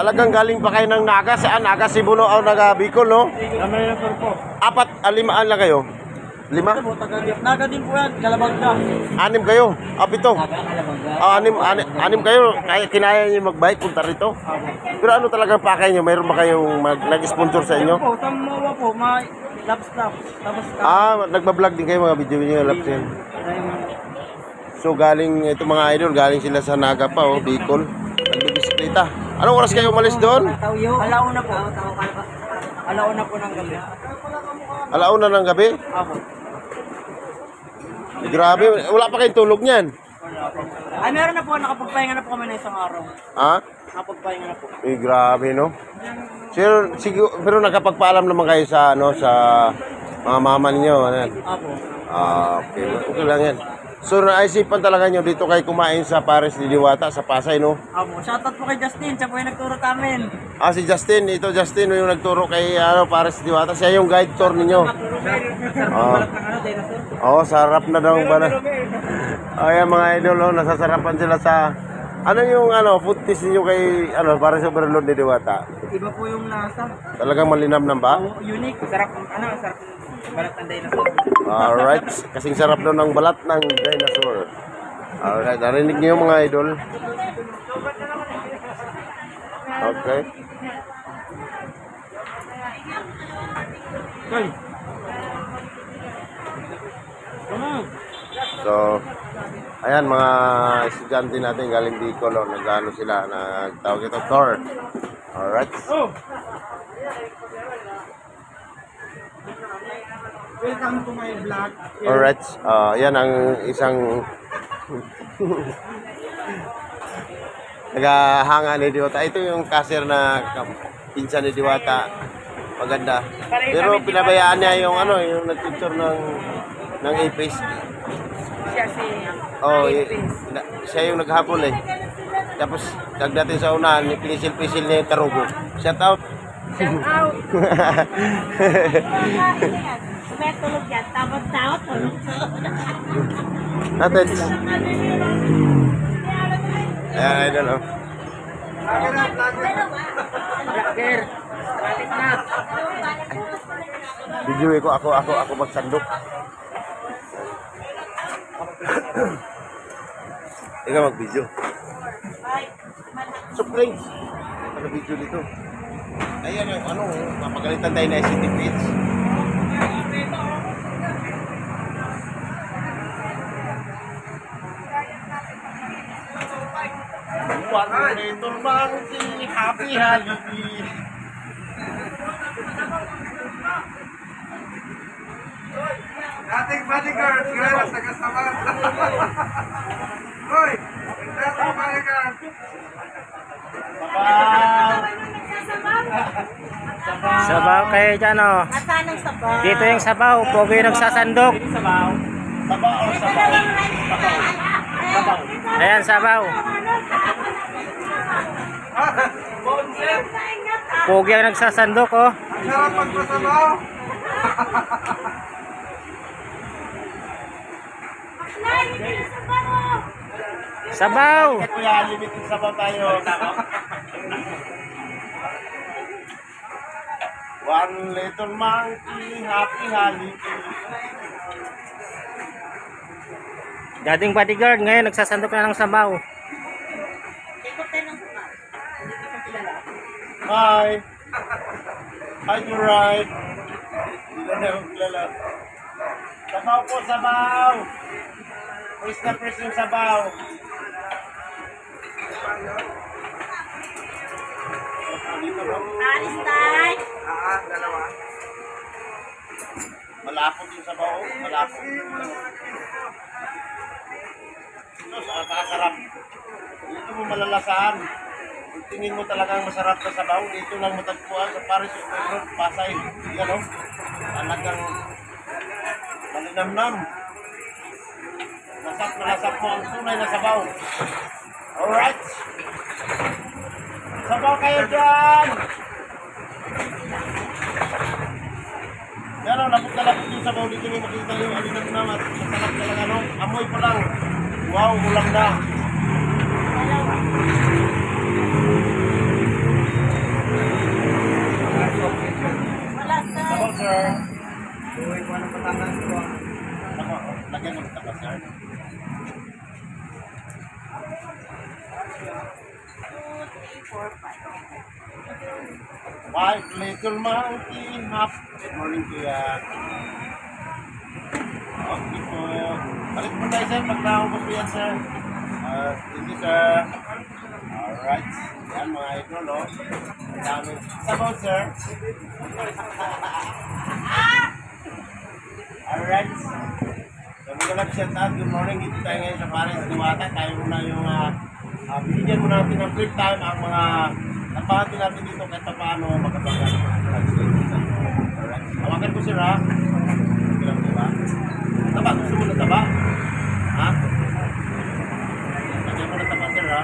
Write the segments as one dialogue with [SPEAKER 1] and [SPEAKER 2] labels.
[SPEAKER 1] Talagang galing pa kayo ng Naga. Saan? Naga, Cebu no? O Naga, Bicol, no?
[SPEAKER 2] Kamay na sir po.
[SPEAKER 1] Apat, ah, limaan lang kayo. Lima?
[SPEAKER 2] Naga din po yan, Kalabangga.
[SPEAKER 1] Anim kayo. Ah, pito. Ah, anim, anim, anim kayo. Kaya kinaya niyo magbike, punta rito. Pero ano talagang pakay niyo? Mayroon ba kayong mag, nag-sponsor sa inyo?
[SPEAKER 2] Po, sa Mawa po, may lab staff. Tapos.
[SPEAKER 1] Ah, nagbablog din kayo mga video niyo, lapsin. So galing ito mga idol, galing sila sa Naga pa oh, Bicol. Nagbibisikleta. Anong oras kayo umalis doon?
[SPEAKER 2] Alauna po. Alauna po ng gabi.
[SPEAKER 1] Alauna ng gabi? Eh, grabe, wala pa kayong tulog niyan.
[SPEAKER 2] Ay, meron na po, nakapagpahinga na po kami na isang araw.
[SPEAKER 1] Ha?
[SPEAKER 2] Nakapagpahinga na po.
[SPEAKER 1] Eh, grabe no. Pero, siguro, pero nakapagpaalam naman kayo sa ano sa mga mama ninyo. Ano yan?
[SPEAKER 2] Apo.
[SPEAKER 1] Ah, okay. Okay lang yan. So, naisipan talaga nyo dito kayo kumain sa Paris ni Diwata sa Pasay, no?
[SPEAKER 2] Apo. Shoutout po kay Justin, siya po yung nagturo sa amin.
[SPEAKER 1] Ah, si Justin. Ito, Justin, yung nagturo kay ano, Paris ni Diwata. Siya yung guide tour ninyo.
[SPEAKER 2] Dinosaur.
[SPEAKER 1] Oo, sarap na daw ba Ayan mga idol, oh, nasasarapan sila sa... Ano yung ano, food taste ninyo kay ano, Paris Overload ni Diwata?
[SPEAKER 2] Iba po yung lasa.
[SPEAKER 1] Talagang malinamnam ba?
[SPEAKER 2] Oh, unique. Sarap ano, sarap balat ng dinosaur.
[SPEAKER 1] Alright, kasing sarap daw ng balat ng dinosaur. Alright, narinig niyo mga idol. Okay. So, ayan mga estudyante natin galing Bicol, oh, nag-ano sila, nagtawag ito tour. Alright.
[SPEAKER 2] Oh! Welcome to my vlog.
[SPEAKER 1] Alright. Ah, yan ang isang nagahanga ni Diwata. Ito yung kasir na pinsan ni Diwata. Maganda. Pero pinabayaan niya yung ano, yung nagtutur ng ng APIS.
[SPEAKER 2] Siya si...
[SPEAKER 1] Oh, na- siya yung naghapon eh. Tapos, pagdating sa unahan, pinisil-pisil niya yung tarugo. Shout out.
[SPEAKER 3] Shout out! May tulog yan. Tapos tao, tulog
[SPEAKER 1] Natin. Ayan, idol oh.
[SPEAKER 2] Vlogger. Traffic na.
[SPEAKER 1] Video ko ako ako ako magsandok. Ikaw mag-video. Surprise! Ano video dito? Ayan yung ano, mapagalitan tayo na ICT page. One little monkey, happy holiday.
[SPEAKER 4] Dating bodyguard, ngayon sa kasama. Hoy! Dating bodyguard.
[SPEAKER 5] Sabaw kayo dyan oh.
[SPEAKER 3] Nasaan ang sabaw?
[SPEAKER 5] Dito yung sabaw. Pogi yung nagsasandok.
[SPEAKER 2] Sabaw.
[SPEAKER 5] Ayan, sabaw. Pogi ang nagsasandok oh.
[SPEAKER 4] Ang sarap magpasabaw.
[SPEAKER 5] Sabaw.
[SPEAKER 1] Kuya, limited sabaw tayo. One little monkey, happy holiday.
[SPEAKER 5] Dating bodyguard ngayon nagsasandok na ng sabaw.
[SPEAKER 1] Hi. Hi, you right. Hindi na kilala. Sabaw po, sabaw. Press na press yung sabaw.
[SPEAKER 3] Alis tayo.
[SPEAKER 4] Ah, dalawa.
[SPEAKER 1] Malapot yung sabaw. Malapot. Ito, sa kasarap. Dito mo malalasahan. Kung tingin mo talagang masarap na sabaw, dito lang matagpuan sa Paris Road, Pasay. Yan o. Talagang malinamnam. Lasap na lasap mo ang tunay na sabaw. Alright. Sabaw kayo dyan! labot na labot yung sabaw dito may makita yung alitan na at masarap talaga no amoy pa lang. Wow ulam na.
[SPEAKER 3] Sabaw
[SPEAKER 1] sir.
[SPEAKER 2] Uy, kung anong patangan ko?
[SPEAKER 1] Lagyan mo ng tapas sir. Five little monkey hop. Good morning, kuya. Okay po. Balik po tayo, sir. Pag naubos po yan, sir. Uh, thank you, sir. Alright. Yan, mga idol, no? Ang dami. Sabaw, sir. Alright. So, mga love shout out. Good morning. Dito tayo ngayon sa Paris Diwata. Tayo muna yung uh, uh, binigyan mo natin ng break time ang mga napahatin natin dito kahit pa paano makabagal. Alright. Ko sir ha. Okay lang diba? Taba, gusto mo na taba? Ha? Lagyan mo na taba sir ha.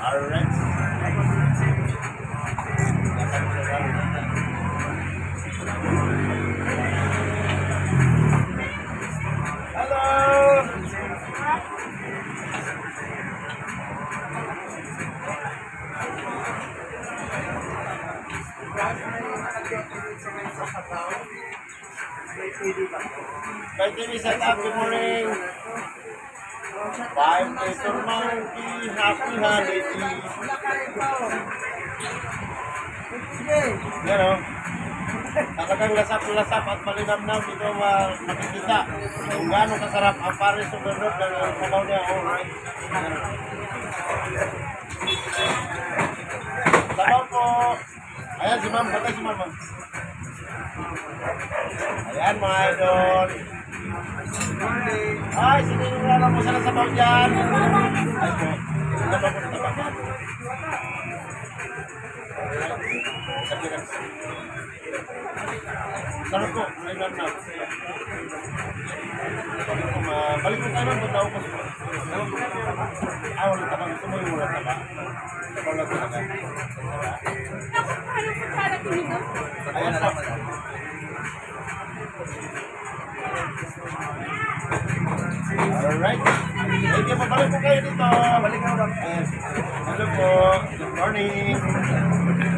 [SPEAKER 1] Alright. Yan o. Talagang lasap-lasap at malinamnam dito ma makikita kung gaano kasarap ang Paris Overload ng uh, sabaw niya. Yan. Sabaw po. Ayan si ma'am. Patay si ma'am. Ayan mga idol. Ay, yung wala mo sa sabaw dyan? Ay po. Taba po, taba po. Sabi Sarap po. Ma'am na. Balik ko, ko ma'am. Ba't naubos po? Ah, wala taba. Gusto mo yung wala taba? Taba lang talaga. Ayan po. Alright. Thank you. Pabalik po kayo dito. Balik ako. Hello po. Good morning.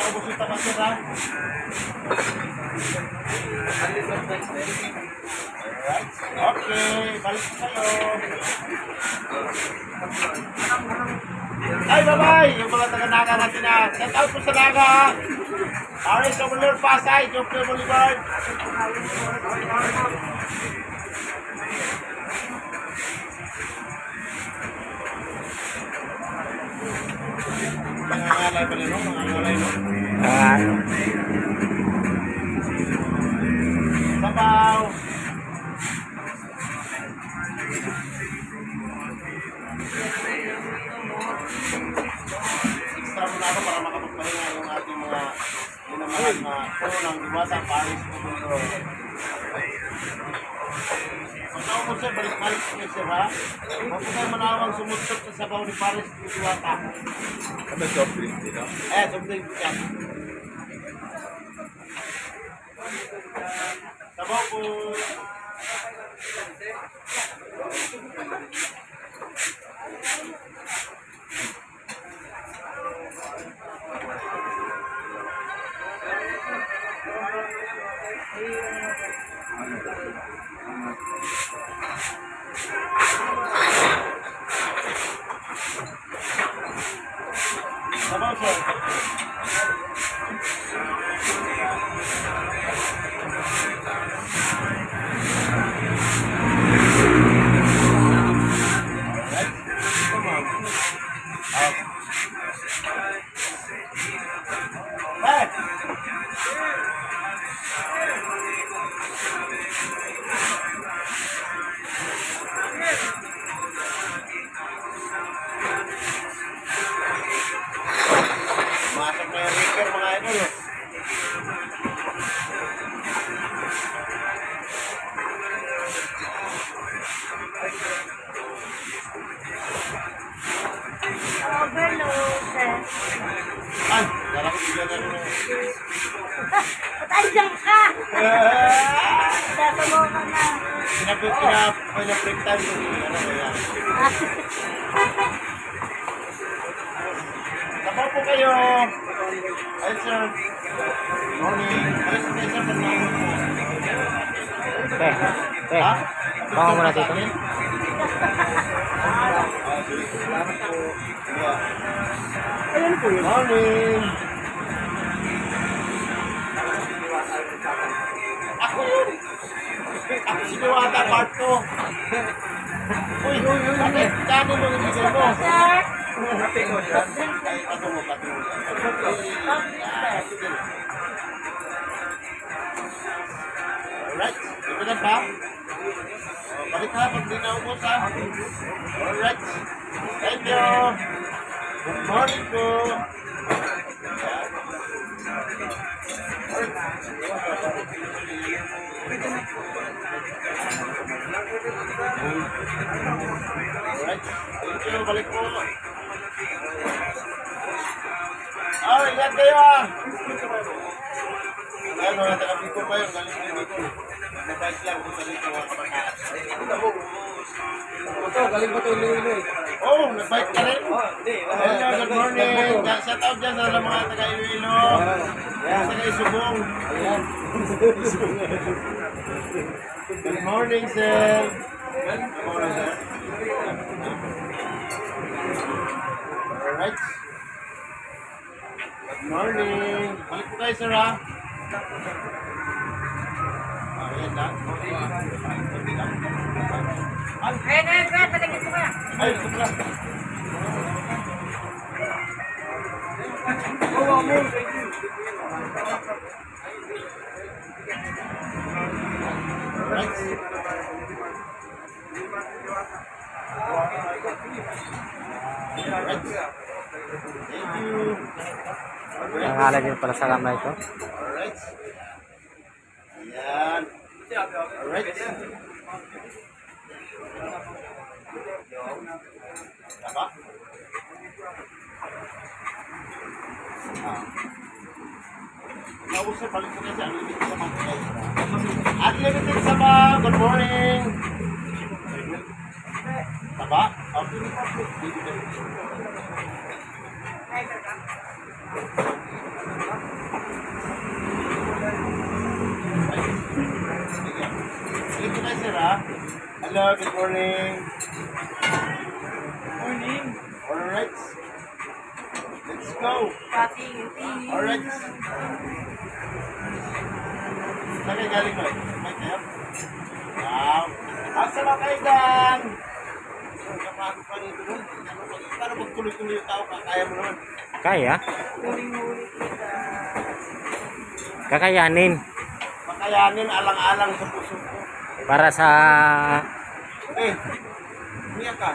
[SPEAKER 1] Naubos yung taba sir ha? Alright. Okay, balik po kayo. Ay, bye-bye! Yung mga taga-naga natin na. Set out po sa naga. Aris Overlord Pasay, Joffrey Boulevard. Mga ngalay pa rin, no? Mga ngalay, no?
[SPEAKER 5] Ah,
[SPEAKER 1] balik-balik siya siya, ha? Huwag po kayo sumutsot sa sabaw ni Paris, Diwata.
[SPEAKER 4] Ano soft drink dito?
[SPEAKER 1] Eh, something yan. Sabaw po. Sabaw, Hey! Masok na yung reaper mga idol.
[SPEAKER 3] Overload.
[SPEAKER 1] Ay, na rin.
[SPEAKER 3] Ba't andyan ka? Dapat tumo ka na.
[SPEAKER 1] Pinag-break time ko. Ano ba yan? Sabaw po kayo. Ay, sir. Morning. Ay, sir, sir, sir, morning po.
[SPEAKER 5] Okay. Okay.
[SPEAKER 1] Ha?
[SPEAKER 5] Baka muna dito.
[SPEAKER 1] Ayan po yun. Morning. Ako yun. Ako si Diwata part ko. Uy, uy, uy. Bakit? Kano mo yung bigay mo?
[SPEAKER 3] Sir,
[SPEAKER 1] Ay, pato mo, pato mo. Ah, sige. Alright. Ito na ba? Balik ha, pag di naubos. Alright. Thank you. Good morning po. Alright. Thank you. Balik po. Oh, ingat kayo ah. Ayan, mga taga-Bicol pa yun. Galing din dito. Mabait lang kung sa dito mga kapatid.
[SPEAKER 2] Ito, galing ba ito Iloilo eh?
[SPEAKER 1] Oh, nag-bike ka rin?
[SPEAKER 2] Oh, hindi.
[SPEAKER 1] Hello, good morning. Shout out dyan sa mga taga Iloilo.
[SPEAKER 2] Ayan.
[SPEAKER 1] Good morning, sir. Good morning, sir. Alright. Good morning. Balik po kayo, sir, ha? Ayan na. Konti lang. Ay,
[SPEAKER 3] ayun, ayun, ayun, patingin ko kaya.
[SPEAKER 1] ay, sobra. Alright. Alright. Thank you.
[SPEAKER 5] Nangalan din pala sa kamay ko.
[SPEAKER 1] Alright. Ayan. Alright. Tama? Ah. Nausap, balik ko kasi unlimited sa mga. Unlimited sa mga, good morning. Taba? Okay. Balik ko na sir ha. Hello, good morning. Morning. Alright. Let's go.
[SPEAKER 3] Patingin.
[SPEAKER 1] Alright. Saan kayo galing mo? May kayo? Wow. Asa ba kayo dyan? Kapag pa rin doon. Para magtuloy-tuloy yung tao, kaya mo naman.
[SPEAKER 5] Kaya? Kakayanin.
[SPEAKER 1] Makayanin alang-alang sa puso ko.
[SPEAKER 5] Para sa...
[SPEAKER 1] Eh, umiyak ka.